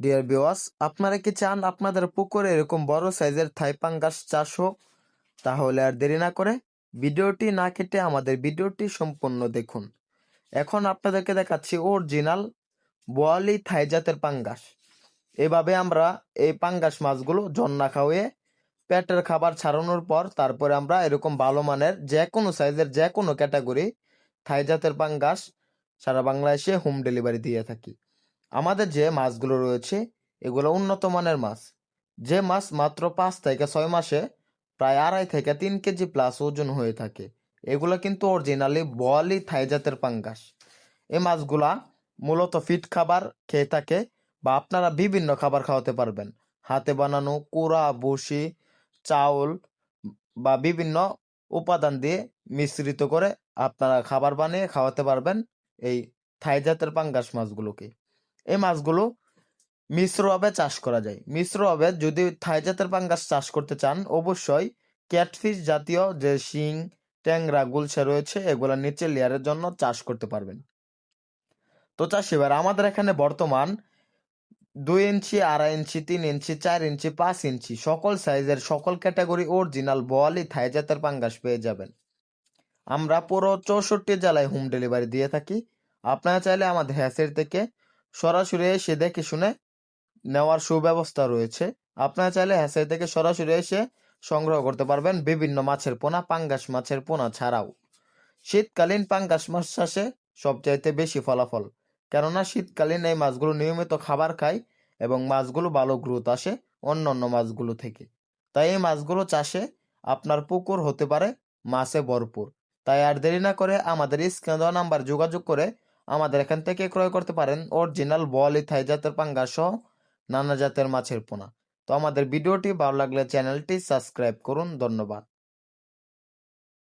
Dear viewers আপনারা কি চান আপনাদের পুকুরে এরকম বড় সাইজের থাই পাঙ্গাস চাষ হোক? তাহলে আর দেরি না করে ভিডিওটি না কেটে আমাদের ভিডিওটি সম্পূর্ণ দেখুন। এখন আপনাদেরকে দেখাচ্ছি অরিজিনাল বোয়ালি থাই জাতের পাঙ্গাস এভাবে আমরা এই পাঙ্গাস মাছগুলো জন্না খাওয়িয়ে পেটের খাবার ছাড়ানোর পর তারপরে আমরা এরকম ভালো মানের যে কোনো সাইজের যে কোনো ক্যাটাগরি থাই জাতের পাঙ্গাস সারা বাংলাদেশে হোম ডেলিভারি দিয়ে থাকি। আমাদের যে মাছগুলো রয়েছে, এগুলো উন্নত মানের মাছ। যে মাছ মাত্র পাঁচ থেকে ছয় মাসে প্রায় আড়াই থেকে তিন কেজি প্লাস ওজন হয়ে থাকে। এগুলো কিন্তু অরিজিনালি বোয়ালি থাই জাতের পাঙ্গাস। এই মাছগুলা মূলত ফিট খাবার খেয়ে থাকে বা আপনারা বিভিন্ন খাবার খাওয়াতে পারবেন। হাতে বানানো কুড়া বসি চাউল বা বিভিন্ন উপাদান দিয়ে মিশ্রিত করে আপনারা খাবার বানিয়ে খাওয়াতে পারবেন এই থাই জাতের পাঙ্গাস মাছগুলোকে। এই মাছগুলো মিশ্রভাবে চাষ করা যায়। মিশ্রভাবে যদি থাই জাতের পাঙ্গাস চাষ করতে চান, অবশ্যই ক্যাটফিশ জাতীয় যে শিং, ট্যাংরা, গুলশা রয়েছে, এগুলা নিচের লেয়ারের জন্য চাষ করতে পারবেন। তো চাষ এবার আমাদের এখানে বর্তমান দুই ইঞ্চি, আড়াই ইঞ্চি, তিন ইঞ্চি, চার ইঞ্চি, পাঁচ ইঞ্চি সকল সাইজের সকল ক্যাটাগরি অরিজিনাল বোয়ালি থাই জাতের পাঙ্গাস পেয়ে যাবেন। আমরা পুরো চৌষট্টি জেলায় হোম ডেলিভারি দিয়ে থাকি। আপনারা চাইলে আমাদের হ্যাসের থেকে সরাসরি এসে দেখে শুনে নেওয়ার সুব্যবস্থা রয়েছে। আপনারা চাইলে হ্যাসের থেকে সরাসরি এসে সংগ্রহ করতে পারবেন বিভিন্ন মাছের পোনা, পাঙ্গাস মাছের পোনা ছাড়াও। শীতকালীন পাঙ্গাস মাছ চাষে সবচাইতে বেশি ফলাফল, কেননা শীতকালীন এই মাছগুলো নিয়মিত খাবার খায় এবং মাছগুলো ভালো গ্রোথ আসে অন্য অন্য মাছগুলো থেকে। তাই এই মাছগুলো চাষে আপনার পুকুর হতে পারে, মাছে ভরপুর। তাই আর দেরি না করে আমাদের স্ক্রিনে দেওয়া নাম্বার যোগাযোগ করে আমাদের এখান থেকে ক্রয় করতে পারেন অরিজিনাল বলি, থাই জাতের পাঙ্গাস সহ নানা জাতের মাছের পোনা। তো আমাদের ভিডিওটি ভালো লাগলে চ্যানেলটি সাবস্ক্রাইব করুন, ধন্যবাদ।